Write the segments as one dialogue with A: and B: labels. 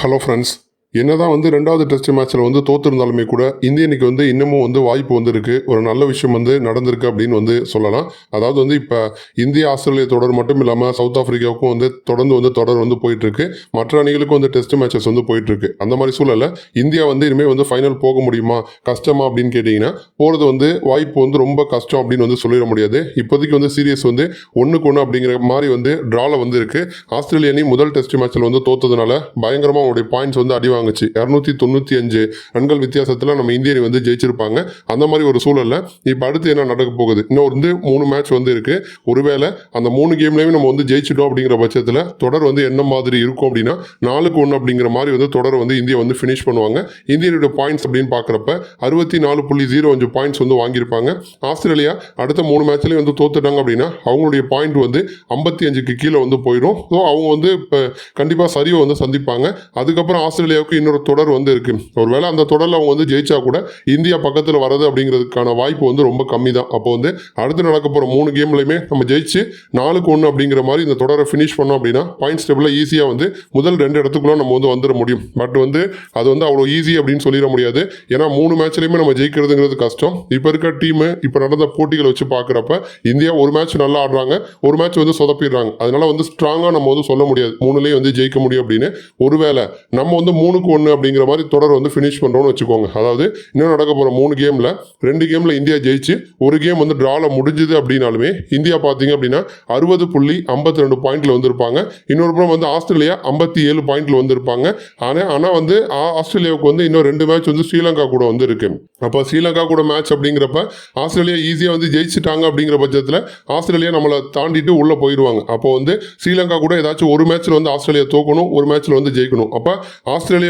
A: Hello friends என்னதான் வந்து ரெண்டாவது டெஸ்ட் மேட்ச்சில் வந்து தோத்திருந்தாலுமே கூட இந்திய அணிக்கு வந்து இன்னமும் வந்து வாய்ப்பு வந்திருக்கு. ஒரு நல்ல விஷயம் வந்து நடந்திருக்கு அப்படின்னு வந்து சொல்லலாம். அதாவது வந்து இப்போ இந்திய ஆஸ்திரேலிய தொடர் மட்டும் இல்லாமல் சவுத் ஆஃப்ரிக்காவுக்கும் வந்து தொடர்ந்து வந்து தொடர் வந்து போயிட்டு இருக்கு மற்ற அணிகளுக்கும் வந்து டெஸ்ட் மேட்சஸ் வந்து போயிட்டு இருக்கு அந்த மாதிரி சூழலை இந்தியா வந்து இனிமேல் வந்து ஃபைனல் போக முடியுமா? கஷ்டமா அப்படின்னு கேட்டிங்கன்னா போகிறது வந்து வாய்ப்பு வந்து ரொம்ப கஷ்டம் அப்படின்னு வந்து சொல்லிட முடியாது. இப்போதைக்கு வந்து சீரியஸ் வந்து ஒன்றுக்கு ஒன்று அப்படிங்கிற மாதிரி வந்து ட்ராவில் வந்து இருக்கு ஆஸ்திரேலிய அணி முதல் டெஸ்ட் மேட்ச்சில் வந்து தோத்ததுனால பயங்கரமாக அவங்களுடைய பாயிண்ட்ஸ் வந்து அடிவாங்க வாங்குச்சு. இரநூத்தி தொண்ணூற்றி அஞ்சு ரன்கள் வித்தியாசத்தில் நம்ம இந்திய அணி வந்து ஜெயிச்சிருப்பாங்க. அந்த மாதிரி ஒரு சூழல்ல இப்போ அடுத்து என்ன நடக்க போகுது? இன்னும் வந்து மூணு மேட்ச் வந்து இருக்கு. ஒருவேளை அந்த மூணு கேம்லேயுமே நம்ம வந்து ஜெயிச்சிட்டோம் அப்படிங்கிற பட்சத்தில் தொடர் வந்து என்ன மாதிரி இருக்கும் அப்படின்னா நாலுக்கு ஒன்று அப்படிங்கிற மாதிரி வந்து தொடர் வந்து இந்தியா வந்து ஃபினிஷ் பண்ணுவாங்க. இந்தியனுடைய பாயிண்ட்ஸ் அப்படின்னு பார்க்குறப்ப அறுபத்தி நாலு புள்ளி ஜீரோ அஞ்சு பாயிண்ட்ஸ் வந்து வாங்கியிருப்பாங்க. ஆஸ்திரேலியா அடுத்த மூணு மேட்ச்லேயும் வந்து தோத்துட்டாங்க அப்படின்னா அவங்களுடைய பாயிண்ட் வந்து ஐம்பத்தி அஞ்சுக்கு கீழே வந்து போயிடும். ஸோ அவங்க வந்து இப்போ கண்டிப்பாக சரிவை வந்து சந்திப்பாங்க. அதுக்கப்புறம் ஆஸ்திரேலியாவுக்கு இன்னொரு தொடர் வந்து இருக்கு. ஒருவேளை அந்த தொடரில் அவங்க வந்து ஜெயிச்சா கூட இந்தியா பக்கத்தில் வரது அப்படிங்கிறதுக்கான வாய்ப்பு வந்து ரொம்ப கம்மி தான் அப்போ வந்து அடுத்து நடக்க போகிற மூணு கேம்லையுமே நம்ம ஜெயிச்சு நாலுக்கு ஒன்று அப்படிங்கிற மாதிரி இந்த தொடரை ஃபினிஷ் பண்ணோம் அப்படின்னா பாயிண்ட்ஸ் டேபிளில் ஈஸியாக வந்து முதல் ரெண்டு இடத்துக்குள்ள நம்ம வந்து வந்துட முடியும். பட் வந்து அது வந்து அவ்வளோ ஈஸி அப்படின்னு சொல்லிட முடியாது. ஏன்னா மூணு மேட்ச்லையுமே நம்ம ஜெயிக்கிறதுங்கிறது கஷ்டம். இப்போ இருக்க டீமு இப்போ நடந்த போட்டிகளை வச்சு பார்க்குறப்ப இந்தியா ஒரு மேட்ச் நல்லா ஆடுறாங்க ஒரு மேட்ச் வந்து சொதப்பிடுறாங்க. அதனால வந்து ஸ்ட்ராங்காக நம்ம வந்து சொல்ல முடியாது. மூணுலேயும் வந்து ஜெயிக்க முடியும் அப்படின்னு. ஒருவேளை நம்ம வந்து மூணு ஒன்றுக்கு ஒன்று அப்படிங்கிற மாதிரி தொடர் வந்து ஃபினிஷ் பண்ணுறோம்னு வச்சுக்கோங்க. அதாவது இன்னும் நடக்க போகிற மூணு கேமில் ரெண்டு கேமில் இந்தியா ஜெயிச்சு ஒரு கேம் வந்து ட்ரால முடிஞ்சுது அப்படின்னாலுமே இந்தியா பார்த்தீங்க அப்படின்னா அறுபது புள்ளி ஐம்பத்தி ரெண்டு பாயிண்ட்ல வந்திருப்பாங்க. இன்னொரு புறம் வந்து ஆஸ்திரேலியா ஐம்பத்தி ஏழு பாயிண்ட்ல வந்திருப்பாங்க. ஆனால் ஆனால் வந்து ஆஸ்திரேலியாவுக்கு வந்து இன்னும் ரெண்டு மேட்ச் வந்து ஸ்ரீலங்கா கூட வந்து இருக்கு அப்போ ஸ்ரீலங்கா கூட மேட்ச் அப்படிங்கிறப்ப ஆஸ்திரேலியா ஈஸியாக வந்து ஜெயிச்சுட்டாங்க அப்படிங்கிற பட்சத்தில் ஆஸ்திரேலியா நம்மளை தாண்டிட்டு உள்ளே போயிடுவாங்க. அப்போ வந்து ஸ்ரீலங்கா கூட ஏதாச்சும் ஒரு மேட்ச்சில் வந்து ஆஸ்திரேலியா தோக்கணும் ஒரு மேட்ச்சில் வந்து ஜெயிக்கணும். அப்போ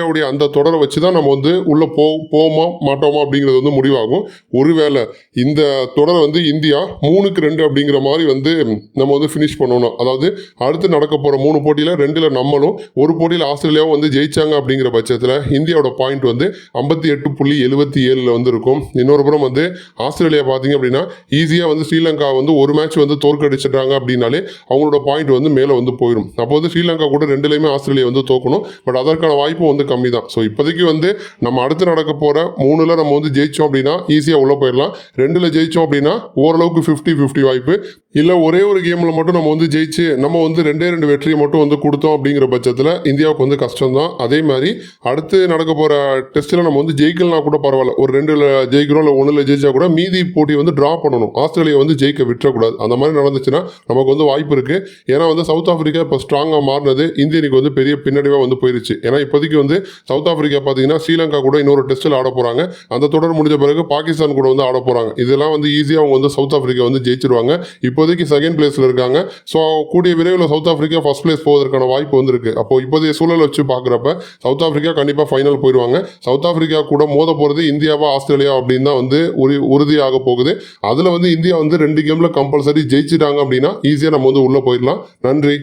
A: ஆஸ்திரேலியாவுடைய அந்த தொடரை வச்சு தான் நம்ம வந்து உள்ளே போ போமா மாட்டோமா அப்படிங்கிறது வந்து முடிவாகும். ஒருவேளை இந்த தொடரை வந்து இந்தியா மூணுக்கு ரெண்டு அப்படிங்கிற மாதிரி வந்து நம்ம வந்து ஃபினிஷ் பண்ணணும். அதாவது அடுத்து நடக்க போகிற மூணு போட்டியில் ரெண்டில் நம்மளும் ஒரு போட்டியில் ஆஸ்திரேலியாவும் வந்து ஜெயிச்சாங்க அப்படிங்கிற பட்சத்தில் இந்தியாவோட பாயிண்ட் வந்து ஐம்பத்தி எட்டு புள்ளி எழுபத்தி ஏழில் வந்து இருக்கும். இன்னொரு புறம் வந்து ஆஸ்திரேலியா பார்த்தீங்க அப்படின்னா ஈஸியாக வந்து ஸ்ரீலங்கா வந்து ஒரு மேட்ச் வந்து தோற்கடிச்சிட்டாங்க அப்படின்னாலே அவங்களோட பாயிண்ட் வந்து மேலே வந்து போயிடும் அப்போ வந்து ஸ்ரீலங்கா கூட ரெண்டுலேயுமே ஆஸ்திரேலியா வந்து தோக்கணும். பட் அதற்கான வாய்ப்பும் வந்து கம்மி தான் ஸோ இப்போதைக்கு வந்து நம்ம அடுத்து நடக்க போகிற மூணுல நம்ம வந்து ஜெயிச்சோம் அப்படின்னா ஈஸியாக உள்ளே போயிடலாம். ரெண்டில் ஜெயிச்சோம் அப்படின்னா ஓரளவுக்கு ஃபிஃப்டி ஃபிஃப்டி வாய்ப்பு. இல்லை ஒரே ஒரு கேமில் மட்டும் நம்ம வந்து ஜெயிச்சு நம்ம வந்து ரெண்டே ரெண்டு வெற்றியை மட்டும் வந்து கொடுத்தோம் அப்படிங்கிற பட்சத்தில் இந்தியாவுக்கு வந்து கஷ்டம் தான் அதே மாதிரி அடுத்து நடக்க போகிற டெஸ்ட்டில் நம்ம வந்து ஜெயிக்கலனா கூட பரவாயில்ல. ஒரு ரெண்டில் ஜெயிக்கிறோம் இல்லை ஒன்றில் ஜெயிச்சா கூட மீதி போட்டி வந்து ட்ரா பண்ணணும். ஆஸ்திரேலியா வந்து ஜெயிக்க விட்டுறக்கூடாது. அந்த மாதிரி நடந்துச்சுன்னா நமக்கு வந்து வாய்ப்பு இருக்குது ஏன்னா வந்து சவுத் ஆஃப்ரிக்கா இப்போ ஸ்ட்ராங்காக மாறினது இந்திய வந்து பெரிய பின்னடைவாக வந்து போயிருச்சு. ஏன்னா இப்போதைக்கு வந்து சவுத் ஆஃப்ரிக்கா பார்த்தீங்கன்னா ஸ்ரீலங்கா கூட இன்னொரு டெஸ்ட்டில் ஆட போகிறாங்க அந்த தொடர் முடிஞ்ச பிறகு பாகிஸ்தான் கூட வந்து ஆட போகிறாங்க இதெல்லாம் வந்து ஈஸியாக அவங்க வந்து சவுத் ஆஃப்ரிக்கா வந்து ஜெயிச்சிருவாங்க. இப்போ இப்போதைக்கு செகண்ட் பிளேஸில் இருக்காங்க. ஸோ கூடிய விரைவில் சவுத் ஆஃப்ரிக்கா ஃபர்ஸ்ட் பிளேஸ் போவதற்கான வாய்ப்பு வந்திருக்கு. அப்போ இப்போதைய சூழல் வச்சு பார்க்குறப்ப சவுத் ஆஃப்ரிக்கா கண்டிப்பாக ஃபைனல் போயிடுவாங்க. சவுத் ஆஃப்ரிக்கா கூட மோத போகிறது இந்தியாவா ஆஸ்திரேலியா அப்படின்னு தான் வந்து உறு உறுதியாக போகுது. அதில் வந்து இந்தியா வந்து ரெண்டு கேமில் கம்பல்சரி ஜெயிச்சிட்டாங்க அப்படின்னா ஈஸியாக நம்ம வந்து உள்ளே போயிடலாம். நன்றி.